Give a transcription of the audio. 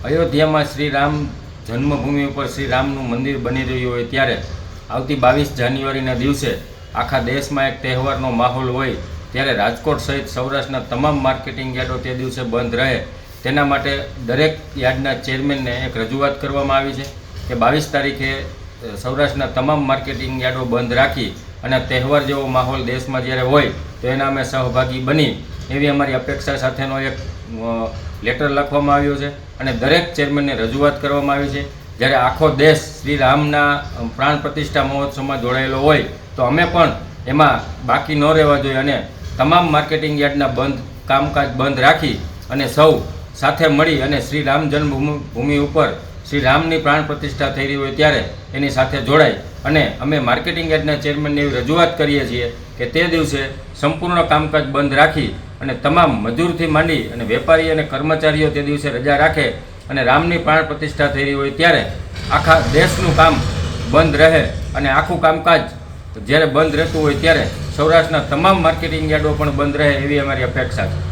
અયોધ્યામાં શ્રી રામ જન્મભૂમિ ઉપર શ્રી રામનું મંદિર બની રહ્યું હોય ત્યારે આવતી બાવીસ જાન્યુઆરીના દિવસે આખા દેશમાં એક તહેવારનો માહોલ હોય ત્યારે રાજકોટ સહિત સૌરાષ્ટ્રના તમામ માર્કેટિંગ યાર્ડો તે દિવસે બંધ રહે. તેના માટે દરેક યાર્ડના ચેરમેનને એક રજૂઆત કરવામાં આવી છે કે બાવીસ તારીખે સૌરાષ્ટ્રના તમામ માર્કેટિંગ યાર્ડો બંધ રાખી અને તહેવાર જેવો માહોલ દેશમાં જ્યારે હોય તો એના અમે સહભાગી બની એવી અમારી અપેક્ષા સાથેનો એક લેટર લખવામાં આવ્યો છે અને દરેક ચેરમેનને રજૂઆત કરવામાં આવી છે. જ્યારે આખો દેશ શ્રી રામના પ્રાણ પ્રતિષ્ઠા મહોત્સવમાં જોડાયેલો હોય, તો અમે પણ એમાં બાકી ન રહેવા જોઈએ અને તમામ માર્કેટિંગ યાર્ડના બંધ, કામકાજ બંધ રાખી અને સૌ સાથે મળી અને શ્રી રામ જન્મભૂમિ, ભૂમિ ઉપર શ્રી રામની પ્રાણ પ્રતિષ્ઠા થઈ રહી હોય ત્યારે એની સાથે જોડાય અને અમે માર્કેટિંગ યાર્ડના ચેરમેનને એવી રજૂઆત કરીએ છીએ કે તે દિવસે સંપૂર્ણ કામકાજ બંધ રાખી અને તમામ મજૂરથી માંડી અને વેપારી અને કર્મચારીઓ તે દિવસે રજા રાખે અને રામની પ્રાણ પ્રતિષ્ઠા થઈ રહી હોય ત્યારે આખા દેશનું કામ બંધ રહે અને આખું કામકાજ જ્યારે બંધ રહેતું હોય ત્યારે સૌરાષ્ટ્રના તમામ માર્કેટિંગ યાર્ડો પણ બંધ રહે એવી અમારી અપેક્ષા છે.